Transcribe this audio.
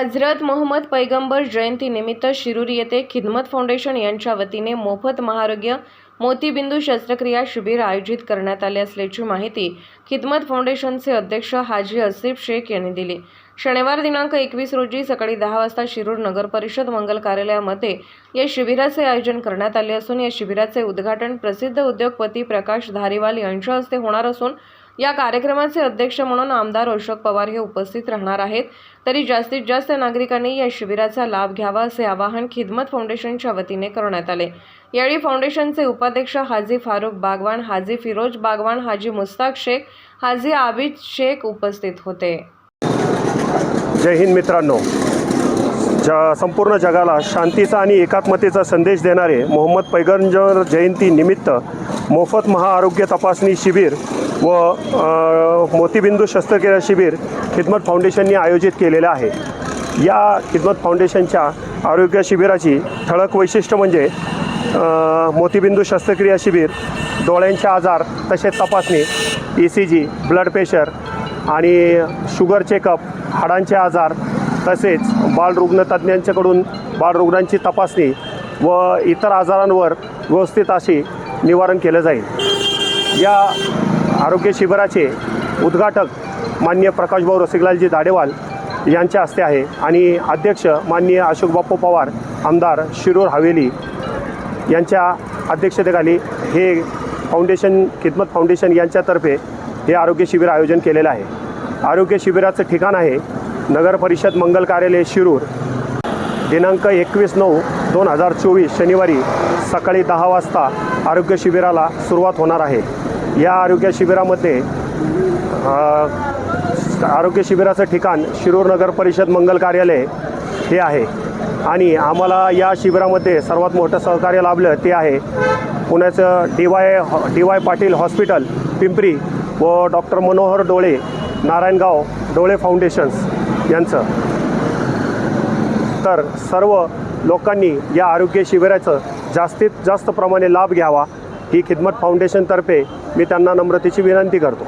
हजरत मोहम्मद पैगंबर जयंतीनिमित्त शिरूर येथे खिदमत फाउंडेशन यांच्या वतीने मोफत महारोग्य मोतीबिंदू शस्त्रक्रिया शिबिर आयोजित करण्यात आले असल्याची माहिती खिदमत फाउंडेशनचे अध्यक्ष हाजी असिफ शेख यांनी दिली. शनिवार दिनांक एकवीस रोजी सकाळी दहा वाजता शिरूर नगर परिषद मंगल कार्यालयामध्ये या शिबिराचे आयोजन करण्यात आले असून या शिबिराचे उद्घाटन प्रसिद्ध उद्योगपती प्रकाश धारीवाल यांच्या हस्ते होणार असून या कार्यक्रमाचे अध्यक्ष म्हणून आमदार अशोक पवार हे उपस्थित राहणार आहेत. तरी जास्तीत जास्त नागरिकांनी या शिबिराचा लाभ घ्यावा असे आवाहन खिदमत फाउंडेशनच्या वतीने करण्यात आले. यावेळी फाउंडेशनचे उपाध्यक्ष हाजी फारुख बागवान हाजी फिरोज बागवान हाजी मुस्ताक शेख हाजी आबिद शेख उपस्थित होते. जय हिंद मित्रांनो. ज संपूर्ण जगाला शांतीचा आणि एकात्मतेचा संदेश देणारे मोहम्मद पैगंबर जयंती निमित्त मोफत महाआरोग्य तपासणी शिबिर व मोतीबिंदू शस्त्रक्रिया शिबिर खिदमत फाउंडेशनने आयोजित केलेलं आहे. या खिदमत फाउंडेशनच्या आरोग्य शिबिराची ठळक वैशिष्ट्य म्हणजे मोतीबिंदू शस्त्रक्रिया शिबिर डोळ्यांचे आजार तसेच तपासणी E C G blood pressure आणि शुगर चेकअप हाडांचे आजार तसेच बालरुग्ण तज्ज्ञांच्याकडून बालरुग्णांची तपासणी व इतर आजारांवर व्यवस्थित अशी निवारण केलं जाईल. या आरोग्य शिबिराचे उद्घाटक माननीय प्रकाशभाऊ रसिकलालजी दाडेवाल यांच्या हस्ते आहे आणि अध्यक्ष माननीय अशोक बाप्पू पवार आमदार शिरूर हवेली यांच्या अध्यक्षतेखाली हे फाउंडेशन खिदमत फाउंडेशन यांच्यातर्फे हे आरोग्य शिबिर आयोजन केलेलं आहे. आरोग्य शिबिराचं ठिकाण आहे नगर परिषद मंगल कार्यालय शिरूर. दिनांक एकवीस नऊ दोन हजार चोवीस शनिवारी सकाळी दहा वाजता आरोग्य शिबिराला सुरुवात होणार आहे. या आरोग्य शिबिरामध्ये आरोग्य शिबिराचं ठिकाण शिरूर नगर परिषद मंगल कार्यालय हे आहे. आणि आम्हाला या शिबिरामध्ये सर्वात मोठं सहकार्य लाभलं ते आहे पुण्याचं D Y D Y Patil hospital Pimpri व डॉक्टर मनोहर डोळे नारायणगाव डोळे फाउंडेशन्स. यांचं. तर सर्व लोकांनी या आरोग्य शिबिराचं जास्तीत जास्त प्रमाणे लाभ घ्यावा ही खिदमत फाउंडेशनतर्फे मी त्यांना नम्रतेची विनंती करतो.